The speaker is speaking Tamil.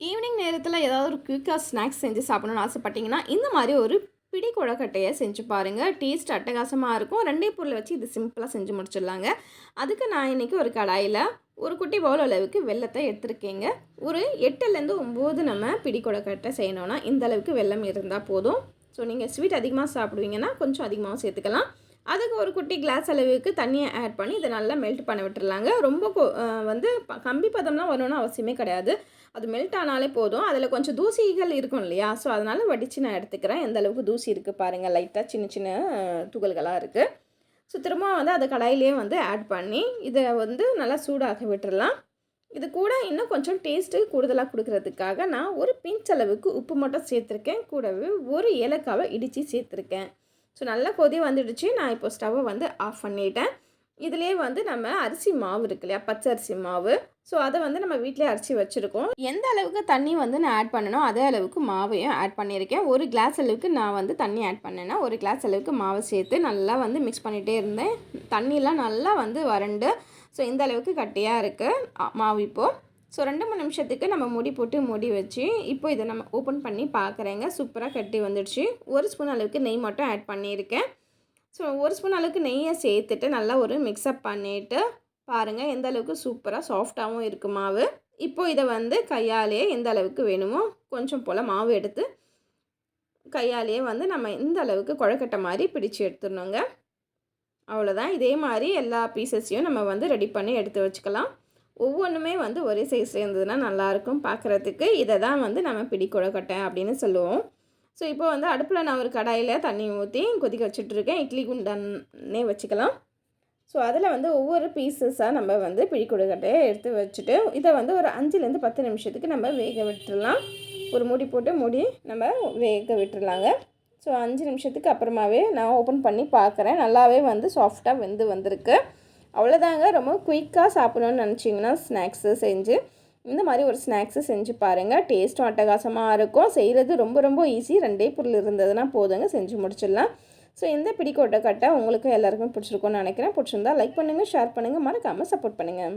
ஈவினிங் நேரத்தில் ஏதாவது ஒரு குயிக்காக ஸ்நாக்ஸ் செஞ்சு சாப்பிடணும்னு ஆசைப்பட்டீங்கன்னா இந்த மாதிரி ஒரு பிடி கொழக்கட்டையை செஞ்சு பாருங்கள் டேஸ்ட் அட்டகாசமாக இருக்கும். ரெண்டே பொருளை வச்சு இது சிம்பிளாக செஞ்சு முடிச்சிடலாங்க. அதுக்கு நான் இன்றைக்கி ஒரு கடாயில் ஒரு குட்டி பவுல் அளவுக்கு வெள்ளத்தை எடுத்துருக்கேங்க. ஒரு எட்டுலேருந்து ஒம்பது நம்ம பிடி கொழக்கட்டை செய்யணும்னா இந்த அளவுக்கு வெள்ளம் இருந்தால் போதும். ஸோ நீங்கள் ஸ்வீட் அதிகமாக சாப்பிடுவீங்கன்னா கொஞ்சம் அதிகமாகவும் சேர்த்துக்கலாம். அதுக்கு ஒரு குட்டி கிளாஸ் அளவுக்கு தண்ணியை ஆட் பண்ணி இதை நல்லா மெல்ட் பண்ண விட்டுறலாங்க ரொம்ப வந்து ப- கம்பி பதம்லாம் வரணும்னு அவசியமே கிடையாது. அது மெல்ட் ஆனாலே போதும். அதில் கொஞ்சம் தூசிகள் இருக்கும் இல்லையா? ஸோ அதனால் வடித்து நான் எடுத்துக்கிறேன். எந்த அளவுக்கு தூசி இருக்குது பாருங்கள் லைட்டாக சின்ன சின்ன துகள்களாக இருக்குது ஸோ திரும்ப வந்து அதை கடாயிலே வந்து ஆட் பண்ணி இதை வந்து நல்லா சூடாக விட்டுடலாம் இது கூட இன்னும் கொஞ்சம் டேஸ்ட்டு கூடுதலாக கொடுக்கறதுக்காக நான் ஒரு பிஞ்ச் அளவுக்கு உப்பு மட்டும் சேர்த்துருக்கேன். கூடவே ஒரு ஏலக்காவை இடித்து சேர்த்துருக்கேன். ஸோ நல்லா கொதி வந்துடுச்சு. நான் இப்போ ஸ்டவ்வை வந்து ஆஃப் பண்ணிட்டேன். இதிலே வந்து நம்ம அரிசி மாவு இருக்கு இல்லையா? பச்சை அரிசி மாவு. ஸோ அதை வந்து நம்ம வீட்டிலே அரிசி வச்சுருக்கோம். எந்த அளவுக்கு தண்ணி வந்து நான் ஆட் பண்ணணும் அதே அளவுக்கு மாவையும் ஆட் பண்ணியிருக்கேன். ஒரு கிளாஸ் அளவுக்கு நான் வந்து தண்ணி ஆட் பண்ணேன்னா ஒரு கிளாஸ் அளவுக்கு மாவை சேர்த்து நல்லா வந்து மிக்ஸ் பண்ணிகிட்டே இருந்தேன். தண்ணியெலாம் நல்லா வந்து வறண்டு. ஸோ இந்த அளவுக்கு கட்டியாக இருக்குது மாவு இப்போது ஸோ ரெண்டு மூணு நிமிஷத்துக்கு நம்ம மூடி போட்டு மூடி வச்சு இப்போ இதை நம்ம ஓப்பன் பண்ணி பார்க்குறேங்க சூப்பராக கட்டி வந்துடுச்சு. ஒரு ஸ்பூன் அளவுக்கு நெய் மட்டும் ஆட் பண்ணியிருக்கேன். ஸோ ஒரு ஸ்பூன் அளவுக்கு நெய்யை சேர்த்துட்டு நல்லா ஒரு மிக்ஸ்அப் பண்ணிவிட்டு பாருங்கள் எந்த அளவுக்கு சூப்பராக சாஃப்டாகவும் இருக்குது மாவு. இப்போ இதை வந்து கையாலேயே எந்த அளவுக்கு வேணுமோ கொஞ்சம் போல் மாவு எடுத்து கையாலேயே வந்து நம்ம இந்த அளவுக்கு குழக்கட்டை மாதிரி பிடிச்சு எடுத்துடணுங்க. அவ்வளோதான் இதே மாதிரி எல்லா பீசஸையும் நம்ம வந்து ரெடி பண்ணி எடுத்து வச்சுக்கலாம். ஒவ்வொன்றுமே வந்து ஒரே சைஸில் இருந்ததுன்னா நல்லாயிருக்கும் பார்க்குறதுக்கு இதை தான் வந்து நம்ம பிடி கொடக்கட்டை அப்படின்னு சொல்லுவோம். ஸோ இப்போ வந்து அடுப்பில் நான் ஒரு கடாயில் தண்ணி ஊற்றி கொதிக்க வச்சுட்ருக்கேன் இட்லி குண்டானே வச்சுக்கலாம். ஸோ அதில் வந்து ஒவ்வொரு பீசஸாக நம்ம வந்து பிடி கொழுக்கட்டையை எடுத்து வச்சுட்டு இதை வந்து ஒரு அஞ்சுலேருந்து பத்து நிமிஷத்துக்கு நம்ம வேக விட்டுடலாம் ஒரு மூடி போட்டு மூடி நம்ம வேக விட்டுடலாங்க ஸோ அஞ்சு நிமிஷத்துக்கு அப்புறமாவே நான் ஓப்பன் பண்ணி பார்க்குறேன் நல்லாவே வந்து சாஃப்டாக வெந்து வந்திருக்கு. அவ்வளோதாங்க. ரொம்ப குயிக்காக சாப்பிடணும்னு நினச்சிங்கன்னா ஸ்நாக்ஸு செஞ்சு இந்த மாதிரி ஒரு ஸ்நாக்ஸு செஞ்சு பாருங்கள் டேஸ்ட்டும் அட்டகாசமாக இருக்கும். செய்கிறது ரொம்ப ரொம்ப ஈஸி. ரெண்டே பொருள் இருந்ததுன்னா போதுங்க. செஞ்சு முடிச்சிடலாம். ஸோ இந்த பிடிக்கோட்டை கட்டை உங்களுக்கு எல்லாருக்கும் பிடிச்சிருக்கோன்னு நினைக்கிறேன். பிடிச்சிருந்தா லைக் பண்ணுங்கள் ஷேர் பண்ணுங்கள் மறக்காமல் சப்போர்ட் பண்ணுங்கள்